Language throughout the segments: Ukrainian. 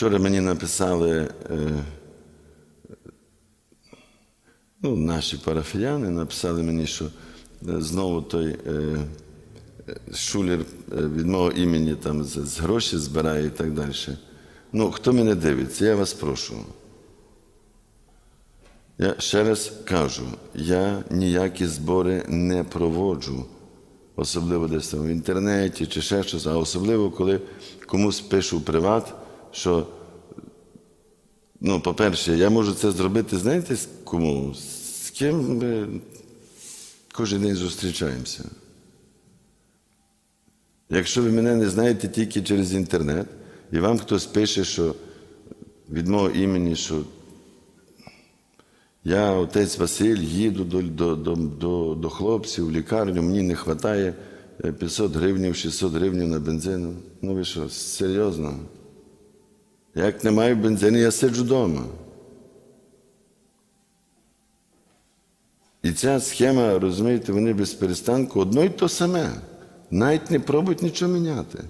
Вчора мені написали е, ну, наші парафіяни, написали мені, що е, знову той е, шулер від мого імені там з гроші збирає і так далі. Ну, хто мене дивиться, я вас прошу. Я ще раз кажу, я ніякі збори не проводжу, особливо десь там в інтернеті чи ще щось, а особливо, коли комусь пишу приват, що, ну, по-перше, я можу це зробити, знаєте, кому? З ким ми кожен день зустрічаємося. Якщо ви мене не знаєте тільки через інтернет, і вам хтось пише, що від мого імені, що я, отець Василь, їду до, до, до, до, до хлопців в лікарню, мені не вистачає 500 гривень, 600 гривень на бензин. Ну ви що, серйозно? Як не маю бензину, я сиджу вдома. І ця схема, розумієте, вони без перестанку одно й то саме. Навіть не пробують нічого міняти.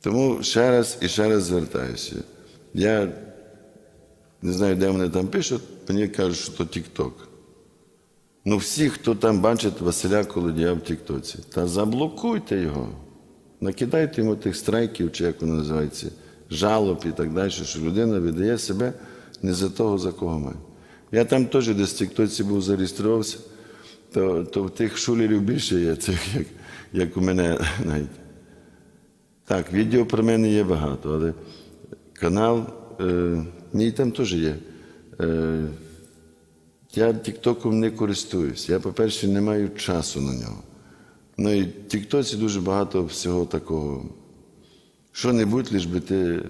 Тому ще раз і ще раз звертаюся. Я не знаю, де вони там пишуть, мені кажуть, що то Тік-Ток. Ну, всі, хто там бачить Василя Колодія в Тіктоці, та заблокуйте його. Накидайте йому тих страйків, чи як воно називається, жалоб і так далі, що людина видає себе не за того, за кого має. Я там теж десь в Тіктоці був зареєструвався, то, то тих шулерів більше є цих, як, як у мене навіть. Так, відео про мене є багато, але канал, е, мій там теж є. Е, я Тіктоком не користуюсь. Я, по-перше, не маю часу на нього. Ну і в Тіктоці дуже багато всього такого. Що-небудь, лиш би ти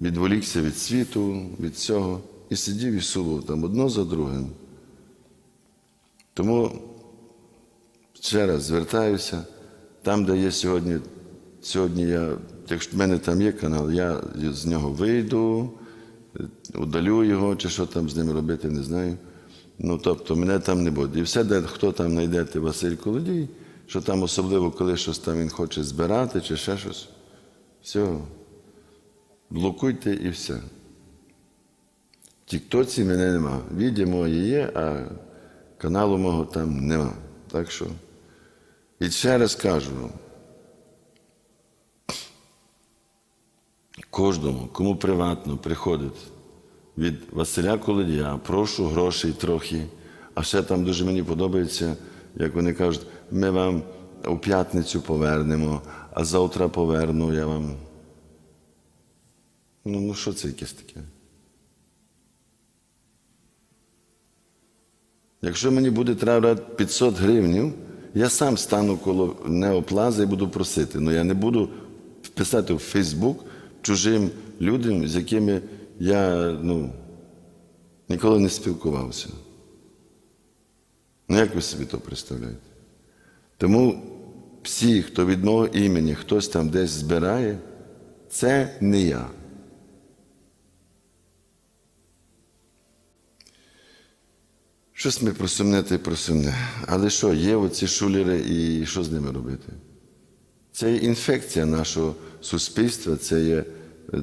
відволікся від світу, від всього, і сидів і сулив там одно за другим. Тому ще раз звертаюся, там, де є сьогодні, сьогодні я, якщо в мене там є канал, я з нього вийду, удалю його, чи що там з ним робити, не знаю. Ну, тобто, мене там не буде. І все, де хто там знайдете Василь Колодій, що там особливо, коли щось там він хоче збирати, чи ще щось, все, блокуйте і все. В Тіктоці мене нема. Відео моє є, а каналу мого там нема. Так що. І ще раз кажу. Кожному, кому приватно приходить від Василя Колодія, прошу грошей трохи. А ще там дуже мені подобається, як вони кажуть, ми вам у п'ятницю повернемо, а завтра поверну я вам. Ну, ну що це якесь таке? Якщо мені буде треба 500 гривень, я сам стану коло неоплази і буду просити. Ну я не буду писати в Фейсбук чужим людям, з якими я ну, ніколи не спілкувався. Ну, як ви собі то представляєте? Тому всі, хто від мого імені хтось там десь збирає, це не я. Щось ми просумне та й просумне. Але що, є оці шулери і що з ними робити? Це є інфекція нашого суспільства, це є,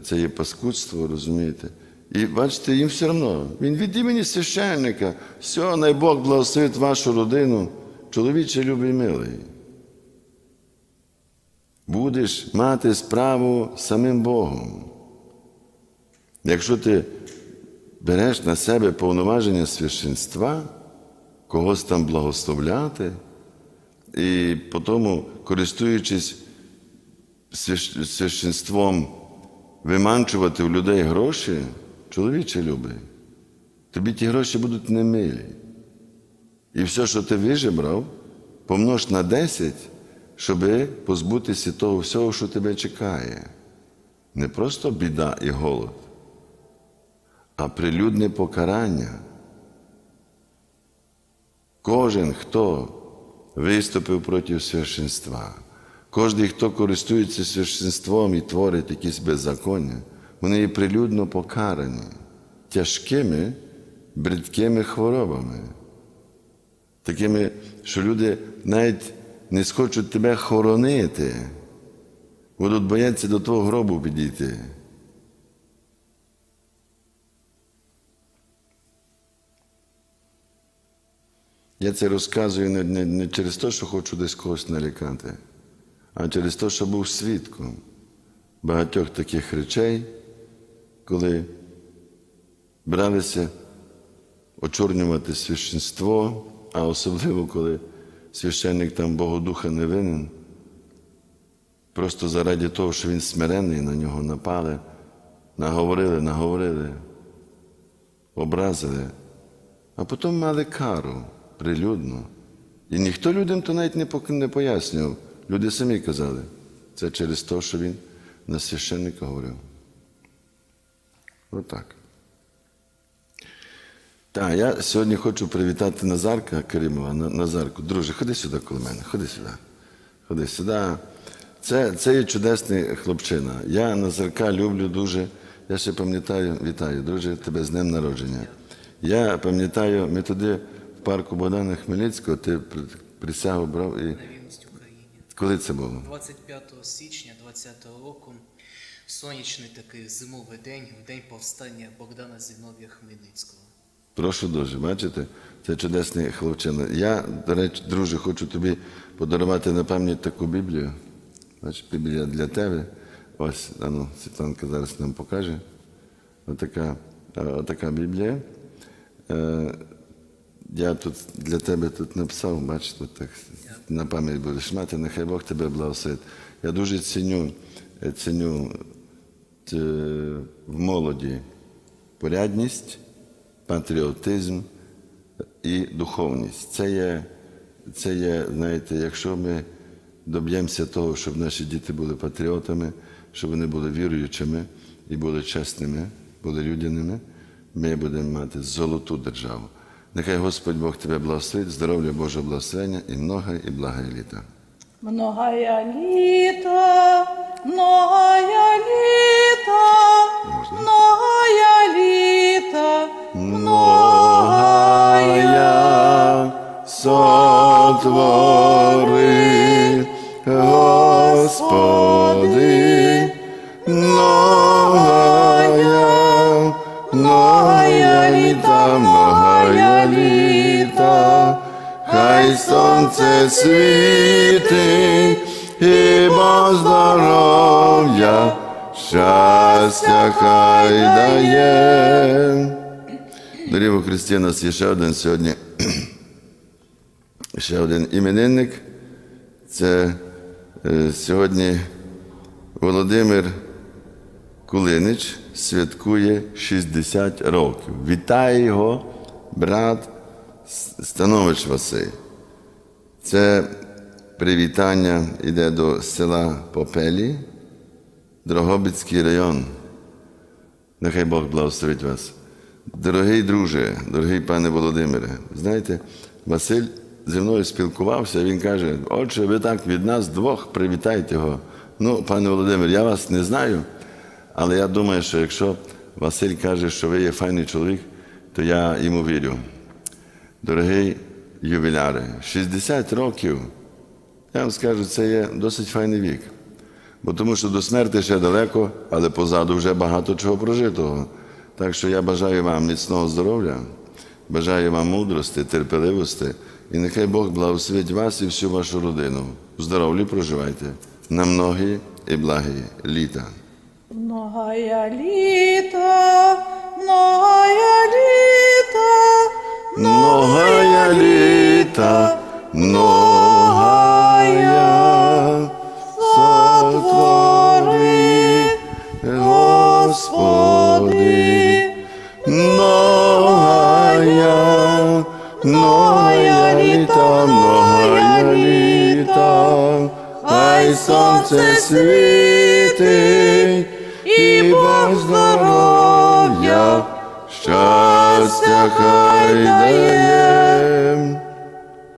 це є паскудство, розумієте? І бачите, їм все одно. Він від імені священника, все, най Бог благословить вашу родину, чоловіче любий милий. Будеш мати справу з самим Богом. Якщо ти береш на себе повноваження священства, когось там благословляти, і потім, користуючись священством, виманчувати в людей гроші, чоловіче любий, тобі ті гроші будуть немилі. І все, що ти вижебрав, помнож на 10, щоб позбутися того всього, що тебе чекає. Не просто біда і голод, а прилюдне покарання. Кожен, хто виступив проти священства, кожен, хто користується священством і творить якісь беззаконня, вони є прилюдно покарані тяжкими, бридкими хворобами, такими, що люди навіть не схочуть тебе хоронити, будуть боятися до твого гробу підійти. Я це розказую не, не, не через те, що хочу десь когось налякати, а через те, що був свідком багатьох таких речей, коли бралися очорнювати священство, а особливо, коли священник там Богодуха не винен, просто заради того, що він смирений, на нього напали, наговорили, наговорили, образили, а потім мали кару прилюдно. І ніхто людям то навіть не пояснював. Люди самі казали, це через те, що він на священника говорив. Отак. Так, я сьогодні хочу привітати Назарка Каримова. На- Назарку, друже, ходи сюди коло мене, ходи сюди. Ходи сюди. Це, це є чудесний хлопчина. Я Назарка люблю дуже. Я ще пам'ятаю, вітаю, друже, тебе з днем народження. Я пам'ятаю, ми туди в парку Богдана Хмельницького, ти при- присягу брав. І коли це було? 25 січня 20 року, сонячний такий зимовий день, в день повстання Богдана Зіновія Хмельницького. Прошу дуже, бачите, це чудесний хлопчина. Я, до речі, друже, хочу тобі подарувати на пам'ять таку Біблію. Бачиш, Біблія для тебе. Ось, а ну, Світланка зараз нам покаже. Отака, е, отака Біблія. Е, я тут для тебе тут написав, бачиш, тут так на пам'ять будеш мати, нехай Бог тебе благословить. Я дуже ціню, ціню е, в молоді порядність, патріотизм і духовність. Це є, це є, знаєте, якщо ми доб'ємося того, щоб наші діти були патріотами, щоб вони були віруючими і були чесними, були людяними, ми будемо мати золоту державу. Нехай Господь Бог тебе благословить, здоров'я Божого благословення і много і блага літа. Многая літа, літа, многая літа, хай сонце світить, і здоров'я, щастя хай дає. Дорогі у Христі, нас є ще один сьогодні, ще один іменинник. Це е, сьогодні Володимир Кулинич святкує 60 років. Вітає його брат Станович Василь. Це привітання йде до села Попелі, Дрогобицький район. Нехай Бог благословить вас. Дорогий друже, дорогий пане Володимире, знаєте, Василь зі мною спілкувався, він каже: отже, ви так від нас двох привітайте його. Ну, пане Володимир, я вас не знаю, але я думаю, що якщо Василь каже, що ви є файний чоловік, то я йому вірю. Дорогий ювіляре, 60 років, я вам скажу, це є досить файний вік. Бо тому що до смерти ще далеко, але позаду вже багато чого прожитого. Так що я бажаю вам міцного здоров'я, бажаю вам мудрості, терпеливості, і нехай Бог благословить вас і всю вашу родину. В здоров'ї проживайте на многі і благі літа. Многая літа, многая літа, Многая літа, многая сотвори, Господи, многая, многая літа, многая літа, хай сонце світить, і Бог здоров'я, щастя хай дає.